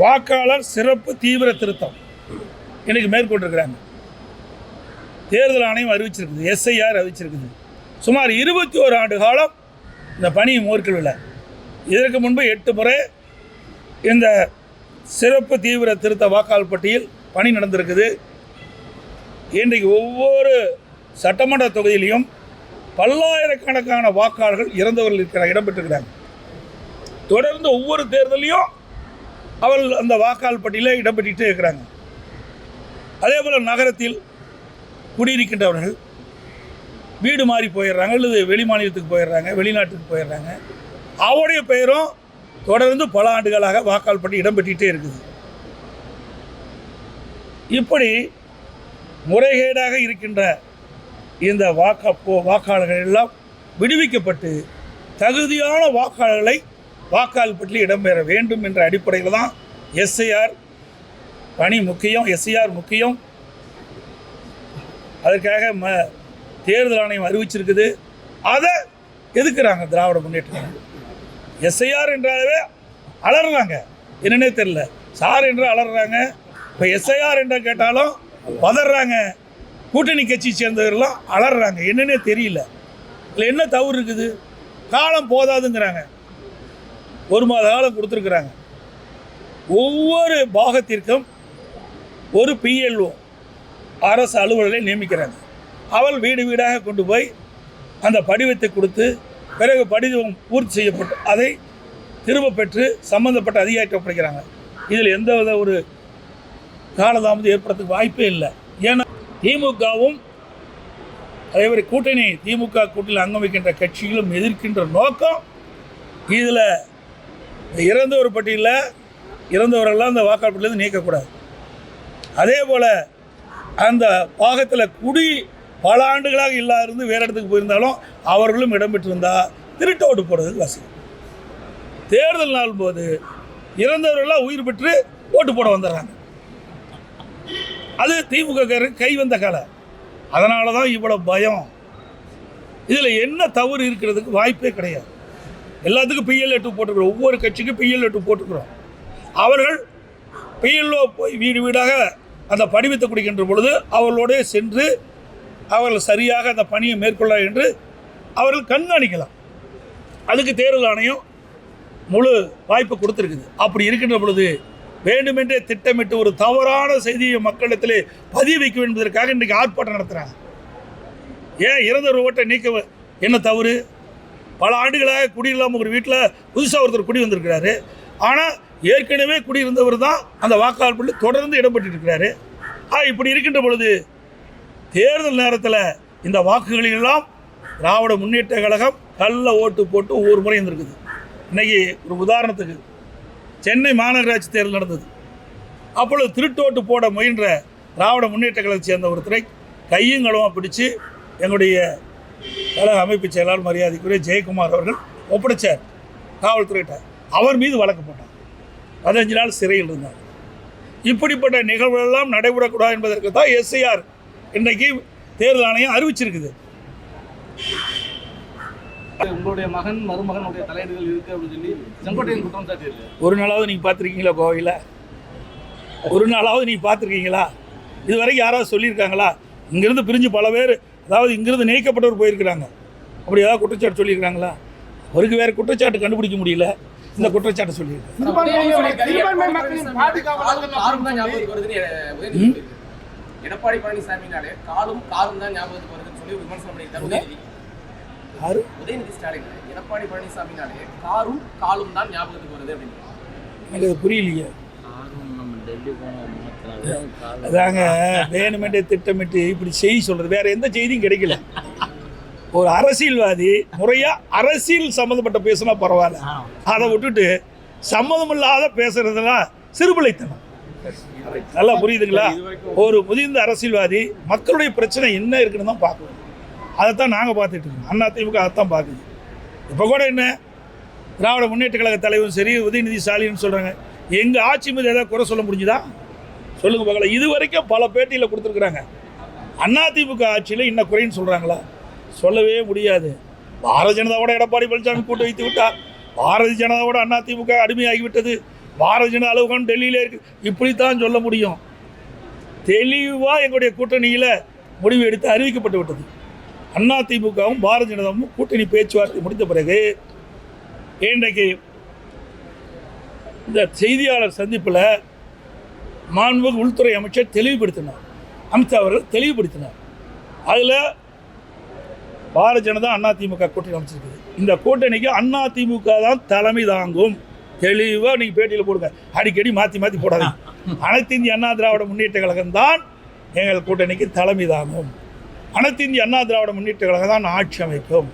வாக்காளர் சிறப்பு தீவிர திருத்தம். இன்னைக்கு மேற்கொண்டிருக்கிறாங்க. தேர்தல் ஆணையம் அறிவிச்சிருக்குது. எஸ்ஐஆர் அறிவிச்சிருக்குது. சுமார் இருபத்தி ஓரு ஆண்டு காலம் இந்த பணி மேற்கொள்ளல இதற்கு முன்பு எட்டு முறை இந்த சிறப்பு தீவிர திருத்த வாக்காளர் பட்டியல் பணி நடந்திருக்குது. இன்றைக்கு ஒவ்வொரு சட்டமன்ற தொகுதியிலையும் பல்லாயிரக்கணக்கான வாக்காளர்கள் இறந்தவர்கள் இருக்கிற இடம்பெற்றிருக்கிறாங்க தொடர்ந்து ஒவ்வொரு தேர்தலையும் அவர்கள் அந்த வாக்காளர் பட்டியலில் இடம்பெற்றுட்டே இருக்கிறாங்க. அதே போல் நகரத்தில் குடியிருக்கின்றவர்கள் வீடு மாறி போயிடுறாங்க அல்லது வெளி மாநிலத்துக்கு போயிடுறாங்க வெளிநாட்டுக்கு போயிடுறாங்க. அவருடைய பெயரும் தொடர்ந்து பல ஆண்டுகளாக வாக்காளர் பட்டி இடம்பெற்றிட்டே இருக்குது. இப்படி முறைகேடாக இருக்கின்ற இந்த வாக்கா போ வாக்காளர்கள் எல்லாம் விடுவிக்கப்பட்டு தகுதியான வாக்காளர்களை வாக்காளர் இடம்பெற வேண்டும் என்ற அடிப்படையில் தான் எஸ்ஐஆர் பணி முக்கியம் எஸ்ஐஆர் முக்கியம். அதற்காக ம தேர்தல் ஆணையம் அறிவிச்சிருக்குது. அதை எதுக்குறாங்க திராவிட முன்னேற்ற எஸ்ஐஆர் என்றாலே அலறாங்க என்னன்னே தெரில சார் என்று அலறாங்க இப்போ எஸ்ஐஆர் என்று கேட்டாலும் பதறாங்க. கூட்டணி கட்சி சேர்ந்தவர்கள்லாம் அலறாங்க என்னன்னே தெரியல. இதில் என்ன தவறு இருக்குது? காலம் போதாதுங்கிறாங்க. ஒரு மாத காலம் கொடுத்துருக்குறாங்க. ஒவ்வொரு பாகத்திற்கும் ஒரு பிஎல்ஓ அரசு அலுவலரை நியமிக்கிறாங்க. அவள் வீடு வீடாக கொண்டு போய் அந்த படிவத்தை கொடுத்து பிறகு படிவம் பூர்த்தி செய்யப்பட்டு அதை திரும்ப பெற்று சம்பந்தப்பட்ட அதிகாரிட்ட ஒப்படைக்கிறாங்க இதில் எந்த வித ஒரு காலதாமதம் ஏற்படுறதுக்கு வாய்ப்பே இல்லை. ஏன்னா திமுகவும் அதே மாதிரி கூட்டணி திமுக கூட்டணியில் அங்கம் வைக்கின்ற கட்சிகளும் எதிர்க்கின்ற நோக்கம் இதில் இறந்தவர் பட்டியலில் இறந்தவரெல்லாம் அந்த வாக்காளர் நீக்கக்கூடாது. அதே போல் அந்த பாகத்தில் குடி பல ஆண்டுகளாக இல்லாத இருந்து வேறு இடத்துக்கு போயிருந்தாலும் அவர்களும் இடம்பெற்றிருந்தால் திருட்டு ஓட்டு போடுறதுக்கு வசதி. தேர்தல் நாள் போது இறந்தவர்கள்லாம் உயிர் பெற்று ஓட்டு போட வந்துடுறாங்க. அது திமுக கை வந்த கலை. அதனால தான் இவ்வளோ பயம். இதில் என்ன தவறு இருக்கிறதுக்கு வாய்ப்பே கிடையாது. எல்லாத்துக்கும் பிஎல்ஏ டூ போட்டுக்கிறோம் ஒவ்வொரு கட்சிக்கும் பிஎல்ஏ டூ போட்டுக்கிறோம் அவர்கள் பிஎல்ஓ போய் வீடு வீடாக அந்த படிவத்தை குடிக்கின்ற பொழுது அவர்களோடே சென்று அவர்கள் சரியாக அந்த பணியை மேற்கொள்ள என்று அவர்கள் கண்காணிக்கலாம். அதுக்கு தேர்தல் ஆணையம் முழு வாய்ப்பு கொடுத்துருக்குது. அப்படி இருக்கின்ற பொழுது வேண்டுமென்றே திட்டமிட்டு ஒரு தவறான செய்தியை மக்களிடத்திலே பதிய வைக்க வேண்டும் என்பதற்காக இன்றைக்கு ஆர்ப்பாட்டம் நடத்துகிறாங்க ஏன் இறந்த ஓட்டை நீக்க என்ன தவறு? பல ஆண்டுகளாக குடியில்லாமல் ஒரு வீட்டில் புதுசாக ஒருத்தர் குடி வந்திருக்கிறாரு. ஆனால் ஏற்கனவே குடியிருந்தவர் தான் அந்த வாக்காளர் பள்ளி தொடர்ந்து இடம்பெற்று இருக்கிறாரு ஆ இப்படி இருக்கின்ற பொழுது தேர்தல் நேரத்தில் இந்த வாக்குகளெல்லாம் திராவிட முன்னேற்ற கழகம் கல்ல ஓட்டு போட்டு ஒவ்வொரு முறை இருந்திருக்குது இன்றைக்கி ஒரு உதாரணத்துக்கு சென்னை மாநகராட்சி தேர்தல் நடந்தது. அப்பொழுது திருட்டோட்டு போட முயன்ற திராவிட முன்னேற்ற கழகத்தை சேர்ந்த ஒருத்தரை கையும் களமாக பிடிச்சு எங்களுடைய கழக அமைப்பு செயலாளர் மரியாதைக்குரிய ஜெயக்குமார் அவர்கள் ஒப்படைச்சார். காவல்துறையிட்ட. அவர் மீது வழக்கு போட்டார். பதினஞ்சு நாள் சிறையில் இருந்தார். இப்படிப்பட்ட நிகழ்வுகளெல்லாம் நடைபெறக்கூடாது என்பதற்கு தான் எஸ்ஐஆர் இன்றைக்கு தேர்தல் ஆணையம் அறிவிச்சிருக்குது. உங்களுடைய மகன் மருமகனுடைய தலையீடுகள் இருக்கு அப்படின்னு சொல்லி செங்கோட்டையன் குற்றம் சாட்டியிருக்கு ஒரு நாளாவது நீங்கள் பார்த்துருக்கீங்களா கோவையில்? ஒரு நாளாவது நீங்கள் பார்த்துருக்கீங்களா? இது வரைக்கும் யாராவது சொல்லியிருக்காங்களா? இங்கேருந்து பிரிஞ்சு பல பேர் அதாவது இங்கிருந்து நீக்கப்பட்டவர் போயிருக்கிறாங்க. அப்படி ஏதாவது குற்றச்சாட்டு சொல்லியிருக்காங்களா அவருக்கு வேறு குற்றச்சாட்டு கண்டுபிடிக்க முடியல. இந்த குற்றச்சாட்டை சொல்லியிருக்காங்க. எடப்பாடி பழனிசாமினாலே காலும் காரும் தான் ஞாபகத்துக்கு வருதுன்னு சொல்லி ஒரு விமர்சனம் பண்ணியிருக்காரு உதயநிதி. யாரு? உதயநிதி ஸ்டாலின். எடப்பாடி பழனிசாமினாலே காரும் காலும் தான் ஞாபகத்துக்கு வருது அப்படின்னு. எனக்கு அது புரியலையே. அதாங்க வேணுமென்றே திட்டமிட்டு இப்படி செய்தி சொல்கிறது வேற எந்த செய்தியும் கிடைக்கல. ஒரு அரசியல்வாதி முறையாக அரசியல் சம்மந்தப்பட்ட பேசினா பரவாயில்ல. அதை விட்டுட்டு சம்மந்தமில்லாத பேசுறதெல்லாம் சிறுபிள்ளைத்தனம். நல்லா புரியுதுங்களா? ஒரு முதிர்ந்த அரசியல்வாதி மக்களுடைய பிரச்சனை என்ன இருக்குன்னு தான் பார்க்கணும். அதைத்தான் நாங்கள் பார்த்துட்டு இருக்கோம். அண்ணா திமுக அதைத்தான் பார்க்குது. இப்போ கூட என்ன? திராவிட முன்னேற்ற கழக தலைவரும் சரி உதயநிதி ஸ்டாலின் சொல்கிறாங்க எங்கள் ஆட்சி மீது ஏதாவது குறை சொல்ல முடிஞ்சுதா? சொல்லுங்கள் பார்க்கலாம் இது வரைக்கும் பல பேட்டியில் கொடுத்துருக்குறாங்க. அதிமுக ஆட்சியில் இன்ன குறைன்னு சொல்கிறாங்களா சொல்லவே முடியாது. பாரதிய ஜனதாவோட எடப்பாடி பழனிசாமி கூட்டு வைத்து விட்டார். பாரதிய ஜனதாவோட அதிமுக அடிமையாகிவிட்டது. பாரதிய ஜனதா அலுவலகம் டெல்லியில் இருக்கு. இப்படித்தான் சொல்ல முடியும். தெளிவாக எங்களுடைய கூட்டணியில் முடிவு எடுத்து அறிவிக்கப்பட்டு விட்டது. அதிமுகவும் பாரதிய ஜனதாவும் கூட்டணி பேச்சுவார்த்தை முடிந்த பிறகு இன்றைக்கு இந்த செய்தியாளர் சந்திப்பில் மாண்புமிகு உள்துறை அமைச்சர் தெளிவுபடுத்தினார். அமித்ஷா அவர்கள் தெளிவுபடுத்தினார். அதில் பாரதிய ஜனதா திமுக கூட்டணி அமைச்சிருக்குது. இந்த கூட்டணிக்கு அண்ணா திமுக தான் தலைமை தாங்கும். தெளிவாக நீங்கள் பேட்டியில் போடுங்க. அடிக்கடி மாற்றி மாற்றி போடாதீங்க. அனைத்து இந்திய அண்ணா திராவிட முன்னேற்ற கழகம் தான் எங்கள் கூட்டணிக்கு தலைமை தாங்கும். அனைத்து இந்திய அண்ணா திராவிட முன்னேற்ற கழகம் தான் ஆட்சி அமைக்கும்.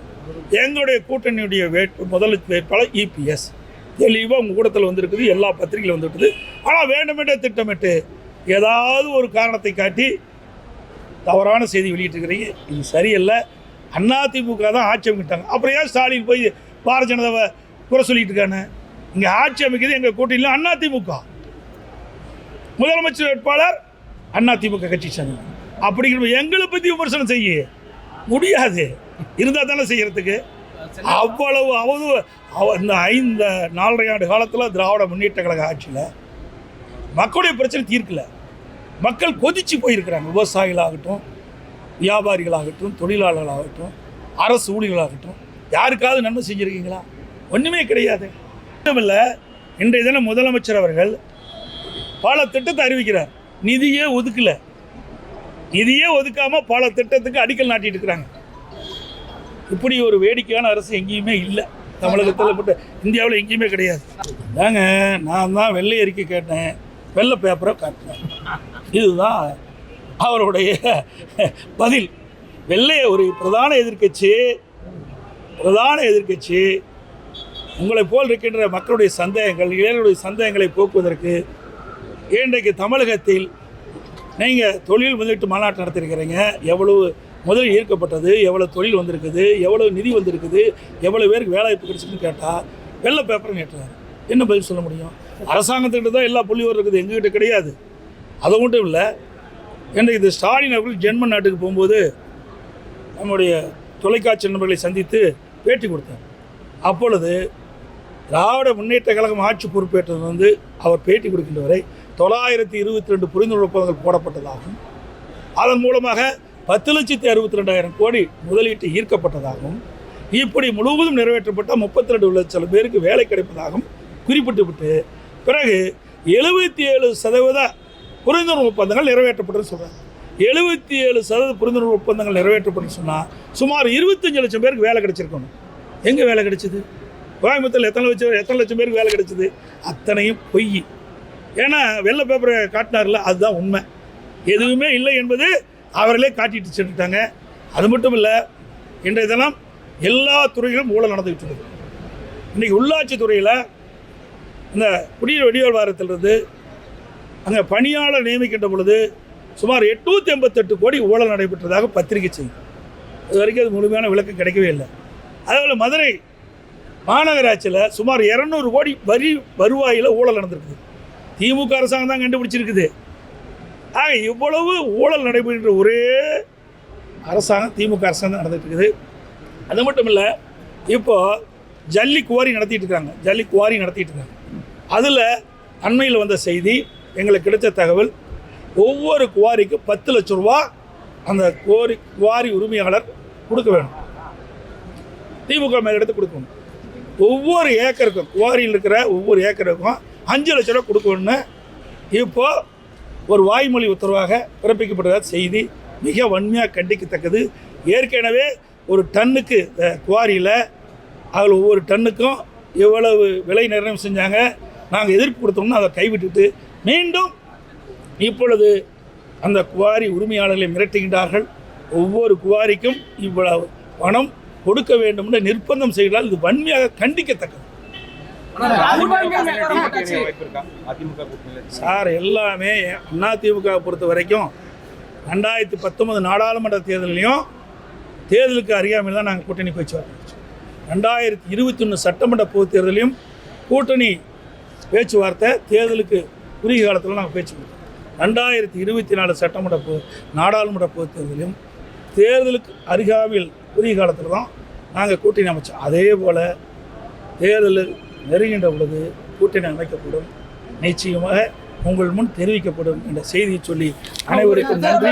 எங்களுடைய கூட்டணியுடைய வேட்பு முதல் வேட்பாளர் இபிஎஸ் தெளிவாக உங்கள் கூடத்தில் வந்திருக்குது எல்லா பத்திரிகையில் வந்துவிட்டது. ஆனால் வேண்டுமென்றே திட்டமிட்டு ஏதாவது ஒரு காரணத்தை காட்டி தவறான செய்தி வெளியிட்டிருக்கிறீங்க. இது சரியில்லை. அதிமுக தான் ஆட்சி அமைக்கிட்டாங்க. அப்புறம் ஏன் ஸ்டாலின் போய் பாரத ஜனதாவை குறை சொல்லிட்டு இருக்கானே? இங்கே ஆட்சி அமைக்கிறது எங்கள் கூட்டணியில் அதிமுக முதலமைச்சர் வேட்பாளர் அதிமுக கட்சி சேர்ந்தாங்க அப்படிங்கிற எங்களை பற்றி விமர்சனம் செய்ய. முடியாது. இருந்தால் தானே செய்கிறதுக்கு அவ்வளவு அவது அவ- இந்த ஐந்து நாலரை ஆண்டு காலத்தில் திராவிட முன்னேற்ற கழக ஆட்சியில் மக்களுடைய பிரச்சனை தீர்க்கல. மக்கள் கொதிச்சு போயிருக்கிறாங்க. விவசாயிகளாகட்டும் வியாபாரிகளாகட்டும் தொழிலாளர்களாகட்டும் அரசு ஊழியர்களாகட்டும். யாருக்காவது நன்மை செஞ்சுருக்கீங்களா? ஒன்றுமே கிடையாது. மட்டுமில்ல இன்றைய தினம் முதலமைச்சர் அவர்கள் பல திட்டத்தை அறிவிக்கிறார். நிதியே ஒதுக்கலை. நிதியே ஒதுக்காமல் பல திட்டத்துக்கு அடிக்கல் நாட்டிட்டு இருக்கிறாங்க. இப்படி ஒரு வேடிக்கையான அரசு எங்கேயுமே இல்லை. தமிழகத்தில் பட்ட இந்தியாவில் எங்கேயுமே கிடையாது. தாங்க நான் தான் வெள்ளை அறிக்கை கேட்டேன். வெள்ளை பேப்பரை காட்டினேன். இதுதான் அவருடைய பதில். வெள்ளை ஒரு பிரதான எதிர்க்கட்சி பிரதான எதிர்க்கட்சி உங்களை போல் இருக்கின்ற மக்களுடைய சந்தேகங்கள் இளைஞர்களுடைய சந்தேகங்களை போக்குவதற்கு இன்றைக்கு தமிழகத்தில் நீங்கள் தொழில் முதலீட்டு மாநாட்டு நடத்திருக்கிறீங்க எவ்வளவு முதல் ஈர்க்கப்பட்டது எவ்வளோ தொழில் வந்திருக்குது எவ்வளோ நிதி வந்திருக்குது எவ்வளோ பேருக்கு வேலைவாய்ப்பு கிடைச்சிதுன்னு கேட்டால் வெள்ளை பேப்பர் கேட்டுறாரு என்ன பதில் சொல்ல முடியும்? அரசாங்கத்துக்கிட்ட தான் எல்லா புள்ளிவரம் இருக்குது எங்ககிட்ட கிடையாது. அது மட்டும் இல்லை இன்றைக்கு இது ஸ்டாலின் அவர்கள் ஜெர்மன் நாட்டுக்கு போகும்போது நம்முடைய தொலைக்காட்சி நண்பர்களை சந்தித்து பேட்டி கொடுத்தார். அப்பொழுது திராவிட முன்னேற்ற கழகம் ஆட்சி பொறுப்பேற்றது வந்து அவர் பேட்டி கொடுக்கின்ற வரை தொள்ளாயிரத்தி இருபத்தி ரெண்டு புரிந்துணர்வு ஒப்பந்தங்கள் போடப்பட்டதாகும். அதன் மூலமாக பத்து லட்சத்தி அறுபத்தி ரெண்டாயிரம் கோடி முதலீட்டு ஈர்க்கப்பட்டதாகவும் இப்படி முழுவதும் நிறைவேற்றப்பட்ட முப்பத்தி ரெண்டு லட்சம் பேருக்கு வேலை கிடைப்பதாகவும் குறிப்பிட்டுவிட்டு பிறகு எழுபத்தி ஏழு சதவீத புரிந்துணர்வு ஒப்பந்தங்கள் நிறைவேற்றப்பட்டுன்னு சொல்கிறாங்க எழுபத்தி ஏழு சதவீத புரிந்துணர்வு ஒப்பந்தங்கள் நிறைவேற்றப்பட்டு சொன்னால் சுமார் இருபத்தஞ்சு லட்சம் பேருக்கு வேலை கிடைச்சிருக்கணும். எங்கே வேலை கிடைச்சிது? கோயம்புத்தூரில் எத்தனை லட்சம் எத்தனை லட்சம் பேருக்கு வேலை கிடைச்சிது? அத்தனையும் பொய். ஏன்னா வெள்ளை பேப்பரை காட்டினார்ல அதுதான் உண்மை. எதுவுமே இல்லை என்பது அவர்களே காட்டிட்டு சென்றுட்டாங்க. அது மட்டும் இல்லை இன்றைய தினம் எல்லா துறையிலும் ஊழல் நடந்துகிட்டு இருக்குது. இன்றைக்கி உள்ளாட்சி துறையில் இந்த குடிநீர் வடிவல் வாரத்திலிருந்து அங்கே பணியாளர் நியமிக்கின்ற பொழுது சுமார் எட்நூற்றி எண்பத்தெட்டு கோடி ஊழல் நடைபெற்றதாக பத்திரிகை செய்தி. இது வரைக்கும் அது முழுமையான விளக்கம் கிடைக்கவே இல்லை. அதேபோல் மதுரை மாநகராட்சியில் சுமார் இரநூறு கோடி வரி வருவாயில் ஊழல் நடந்திருக்குது. திமுக அரசாங்கம் தான் கண்டுபிடிச்சிருக்குது. ஆக இவ்வளவு ஊழல் நடைபெறுகின்ற ஒரே அரசாங்கம் திமுக அரசாங்கம் தான் நடந்துட்டு இருக்குது. அது மட்டும் இல்லை இப்போது ஜல்லி குவாரி நடத்திட்டு இருக்காங்க. ஜல்லி குவாரி நடத்திட்டு இருக்காங்க. அதில் அண்மையில் வந்த செய்தி எங்களுக்கு கிடைத்த தகவல் ஒவ்வொரு குவாரிக்கு பத்து லட்ச ரூபா அந்த குவாரி குவாரி உரிமையாளர் கொடுக்க வேணும். திமுக மேல் எடுத்து கொடுக்கணும். ஒவ்வொரு ஏக்கருக்கும் குவாரியில் இருக்கிற ஒவ்வொரு ஏக்கருக்கும் அஞ்சு லட்ச ரூபா கொடுக்கணும்னு இப்போது ஒரு வாய்மொழி உத்தரவாக பிறப்பிக்கப்பட்டதாக செய்தி மிக வன்மையாக கண்டிக்கத்தக்கது. ஏற்கனவே ஒரு டன்னுக்கு குவாரியில் அதில் ஒவ்வொரு டன்னுக்கும் எவ்வளவு விலை நிர்ணயம் செஞ்சாங்க நாங்கள் எதிர்ப்பு கொடுத்தோம்னா அதை கைவிட்டுட்டு மீண்டும் இப்பொழுது அந்த குவாரி உரிமையாளர்களை மிரட்டுகின்றார்கள். ஒவ்வொரு குவாரிக்கும் இவ்வளவு பணம் கொடுக்க வேண்டும் என்று நிர்பந்தம் செய்தால் இது வன்மையாக கண்டிக்கத்தக்கது. சார் எல்லாமே அதிமுக பொறுத்த வரைக்கும் ரெண்டாயிரத்தி பத்தொன்பது நாடாளுமன்ற தேர்தலையும் தேர்தலுக்கு அறியாமல் தான் நாங்கள் கூட்டணி பேச்சுவார்த்தை ரெண்டாயிரத்தி இருபத்தி ஒன்று சட்டமன்ற பொதுத் தேர்தலையும் கூட்டணி பேச்சுவார்த்தை தேர்தலுக்கு குறுகிய காலத்தில் நாங்கள் பேச்சு கொடுத்தோம். ரெண்டாயிரத்தி இருபத்தி நாலு சட்டமன்ற பொ நாடாளுமன்ற பொதுத் தேர்தலையும் தேர்தலுக்கு அருகாமையில் குறுகிய காலத்தில் தான் நாங்கள் கூட்டணி அமைச்சோம். அதே போல் தேர்தல் நெருங்கின்ற பொழுது கூட்டணி அமைக்கப்படும் நிச்சயமாக உங்கள் முன் தெரிவிக்கப்படும் என்ற செய்தியை சொல்லி அனைவருக்கும் நன்றி.